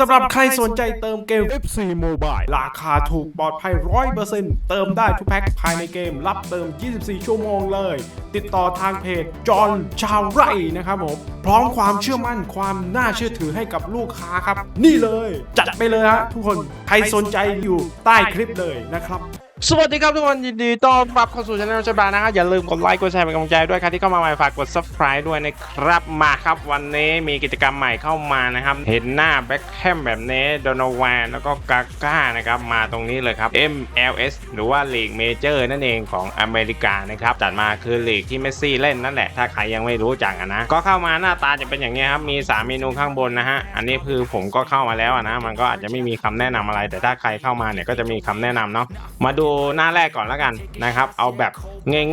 สำหรับใครสนใจเติมเกม FC Mobile ราคาถูกปลอดภัย 100%เติมได้ทุกแพ็คภายในเกม รับเติม 24 ชั่วโมงเลย ติดต่อทางเพจจอห์นชาวไร่นะครับผม พร้อมความเชื่อมั่นความน่าเชื่อถือให้กับลูกค้าครับ นี่เลย จัดไปเลยฮะทุกคน ใครสนใจอยู่ใต้คลิปเลยนะครับ สวัสดีครับทุกคนยินดีต้อนรับเข้าสู่ช่องชบานะครับอย่าลืมกดไลค์กดแชร์เป็นกำลังใจด้วยครับที่เข้ามาใหม่ฝากกด subscribe ด้วยนะครับมาครับวันนี้มีกิจกรรมใหม่เข้ามานะครับ เห็นหน้าแบ็คแฮมแบบนี้โดนวานแล้วก็กาก้านะครับมาตรงนี้เลยครับ MLS หรือว่าลีกเมเจอร์นั่นเองของอเมริกานะครับจัดมาคือลีกที่เมสซี่เล่นนั่นแหละถ้าใครยังไม่รู้จักนะก็เข้ามาหน้าตาจะเป็นอย่างนี้ครับมี3เมนูข้างบนนะฮะอันนี้คือผมก็เข้ามาแล้วนะมันก็อาจจะไม่มีคำแนะนำอะไร แต่ถ้าใครเข้ามาเนี่ยก็จะมีคำแนะนำเนาะมาดูหน้าแรกก่อนแล้วกันนะครับ เอาแบบ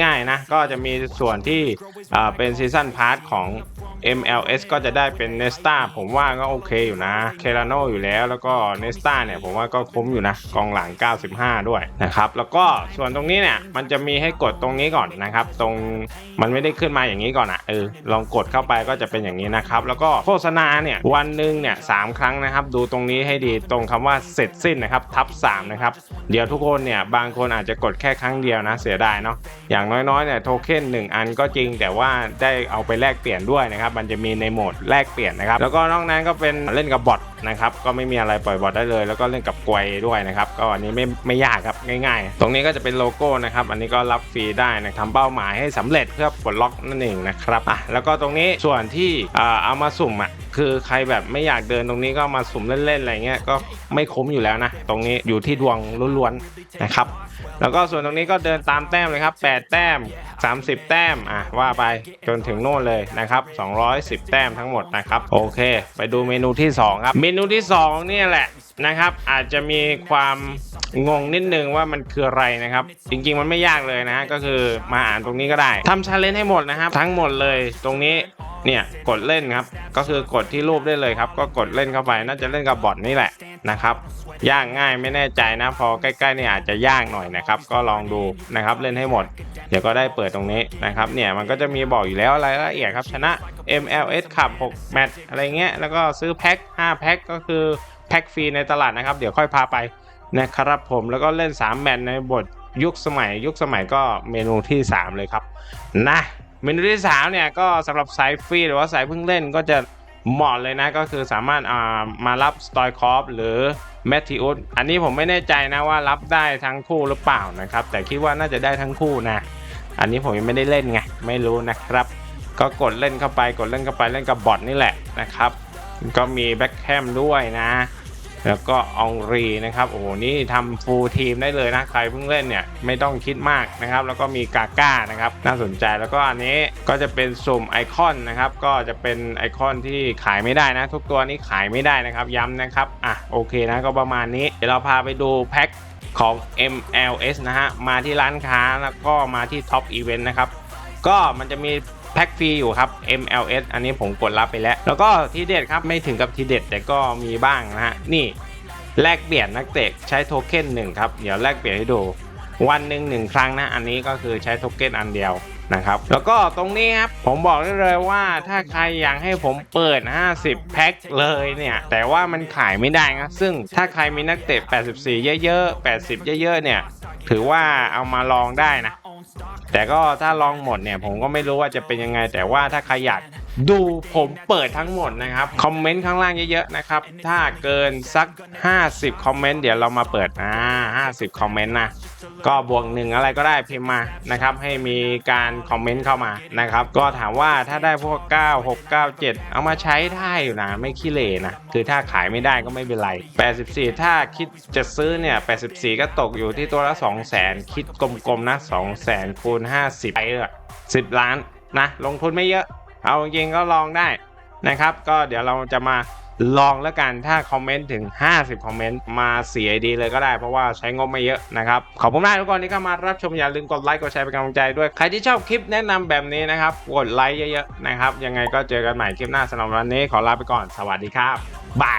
ง่ายๆนะ ก็จะมีส่วนที่เป็นซีซันพาร์ทของ MLS ก็จะได้เป็นเนสตาผมว่าก็โอเคอยู่นะเคลาโนอยู่แล้วแล้วก็เนสตาเนี่ยผมว่าก็คุ้มอยู่นะ กองหลัง 95 ด้วยนะครับ แล้วก็ส่วนตรงนี้เนี่ย มันจะมีให้กดตรงนี้ก่อนนะครับ ตรงมันไม่ได้ขึ้นมาอย่างนี้ก่อนอะเออลองกดเข้าไปก็จะเป็นอย่างนี้นะครับ แล้วก็โฆษณาเนี่ย วันหนึ่งเนี่ยสามครั้งนะครับ ดูตรงนี้ให้ดีตรงคำว่าเสร็จสิ้นนะครับทับ3นะครับเดี๋ยวทุกคนเนี่ยบางคนอาจจะกดแค่ครั้งเดียวนะเสียดายเนาะอย่างน้อยๆเนี่ยโทเค็น1อันก็จริง แต่ว่าได้เอาไปแลกเปลี่ยนด้วยนะครับมันจะมีในโหมดแลกเปลี่ยนนะครับแล้วก็นอกนั้นก็เป็นเล่นกับบอทนะครับ ก็ไม่มีอะไรปล่อยบอทได้เลย แล้วก็เล่นกับกวยด้วยนะครับ ก็อันนี้ไม่ไม่ยากครับง่าย ๆ ตรงนี้ก็จะเป็นโลโก้นะครับ อันนี้ก็รับฟรีได้นะทำเป้าหมายให้สำเร็จเพื่อปลดล็อกนั่นเองนะครับอะแล้วก็ตรงนี้ส่วนที่อ่าเอามาสุ่มอะคือใครแบบไม่อยากเดินตรงนี้ก็มาสุ่มเล่นๆอะไรเงี้ยก็ไม่คุ้มอยู่แล้วนะตรงนี้อยู่ที่ดวงล้วนๆนะครับแล้วก็ส่วนตรงนี้ก็เดินตามแต้มเลยครับ 8 แต้ม 30 แต้ม อะ ว่าไปจนถึงโน่นเลยนะครับ 210 แต้มทั้งหมดนะครับ โอเค ไปดูเมนูที่ 2 ครับเมนูที่2เนี่ยแหละนะครับ อาจจะมีความงงนิดนึงว่ามันคืออะไรนะครับ จริงๆมันไม่ยากเลยนะฮะก็คือมาอ่านตรงนี้ก็ได้ทำชาเลนจ์ให้หมดนะครับ ทั้งหมดเลยตรงนี้ เนี่ยกดเล่นครับ ก็คือกดที่รูปได้เลยครับ ก็กดเล่นเข้าไปน่าจะเล่นกับบอทนี่แหละนะครับยากง่ายไม่แน่ใจนะ พอใกล้ๆนี่อาจจะยากหน่อยนะครับ ก็ลองดูนะครับเล่นให้หมด เดี๋ยวก็ได้เปิดตรงนี้นะครับเนี่ยมันก็จะมีบอกอยู่แล้วรายละเอียดครับชนะ MLS ขับ 6 แมตช์อะไรเงี้ยแล้วก็ซื้อแพ็ค5แพ็คก็คือแพ็คฟรีในตลาดนะครับ เดี๋ยวค่อยพาไปนะครับผมแล้วก็เล่น 3 แมตช์ในบทยุคสมัย ยุคสมัยก็เมนูที่ 3 เลยครับนะ เมนูที่3เนี่ยก็สำหรับสายฟรีหรือว่าสายเพิ่งเล่นก็จะเหมาะเลยนะก็คือสามารถอ่ามารับสตอยคอฟหรือแมทธิอุสอันนี้ผมไม่แน่ใจนะว่ารับได้ทั้งคู่หรือเปล่านะครับ แต่คิดว่าน่าจะได้ทั้งคู่นะ อันนี้ผมยังไม่ได้เล่นไงไม่รู้นะครับ ก็กดเล่นเข้าไปกดเล่นเข้าไปเล่นกับบอทนี่แหละนะครับ ก็มีแบ็คแคมด้วยนะ แล้วก็องรีนะครับโอ้โหนี่ทำฟูลทีมได้เลยนะใครเพิ่งเล่นเนี่ยไม่ต้องคิดมากนะครับ แล้วก็มีกาก้านะครับน่าสนใจแล้วก็อันนี้ก็จะเป็นสุ่มไอคอนนะครับ ก็จะเป็นไอคอนที่ขายไม่ได้นะ ทุกตัวนี้ขายไม่ได้นะครับย้ำนะครับอะโอเคนะก็ประมาณนี้เดี๋ยวเราพาไปดูแพ็คของ MLS นะฮะมาที่ร้านค้าแล้วก็มาที่ท็อปอีเวนต์นะครับก็มันจะมี แพ็คฟรีอยู่ครับ MLS อันนี้ผมกดรับไปแล้ว แล้วก็ทีเด็ดครับไม่ถึงกับทีเด็ดแต่ก็มีบ้างนะฮะ นี่แลกเปลี่ยนนักเตะใช้โทเค็นหนึ่งครับ เดี๋ยวแลกเปลี่ยนให้ดู วันหนึ่งหนึ่งครั้งนะ อันนี้ก็คือใช้โทเค็นอันเดียวนะครับ แล้วก็ตรงนี้ครับ ผมบอกได้เลยว่าถ้าใครอยากให้ผมเปิด 50 แพ็คเลยเนี่ย แต่ว่ามันขายไม่ได้นะ ซึ่งถ้าใครมีนักเตะ 84 เยอะๆ 80 เยอะๆ เนี่ย ถือว่าเอามาลองได้นะ แต่ก็ถ้าลองหมดเนี่ยผมก็ไม่รู้ว่าจะเป็นยังไง แต่ว่าถ้าใครอยาก ดูผมเปิดทั้งหมดนะครับ คอมเมนต์ข้างล่างเยอะๆนะครับ ถ้าเกินสัก 50 คอมเมนต์เดี๋ยวเรามาเปิดอ่า50 คอมเมนต์นะ ก็บวกหนึ่งอะไรก็ได้พิมพ์มานะครับ ให้มีการคอมเมนต์เข้ามานะครับ ก็ถามว่าถ้าได้พวก 9 6 9 7 เอามาใช้ได้อยู่นะ ไม่ขี้เหร่นะ คือถ้าขายไม่ได้ก็ไม่เป็นไร 84 ถ้าคิดจะซื้อเนี่ย 84 ก็ตกอยู่ที่ตัวละ 2 0 0 0 0 0 คิดกลมๆนะ 2 0 0 0 0คูณ50 ไปเลย10 ล้านนะ ลงทุนไม่เยอะ เอาจริงๆก็ลองได้นะครับ ก็เดี๋ยวเราจะมาลองแล้วกันถ้าคอมเมนต์ถึง 50 คอมเมนต์มาเสียดีเลยก็ได้เพราะว่าใช้งบไม่เยอะนะครับ ขอบคุณมากทุกคนที่เข้ามารับชมอย่าลืมกดไลค์กดแชร์เป็นกำลังใจด้วย ใครที่ชอบคลิปแนะนำแบบนี้นะครับ กดไลค์เยอะๆนะครับ ยังไงก็เจอกันใหม่คลิปหน้าสำหรับวันนี้ขอลาไปก่อนสวัสดีครับบาย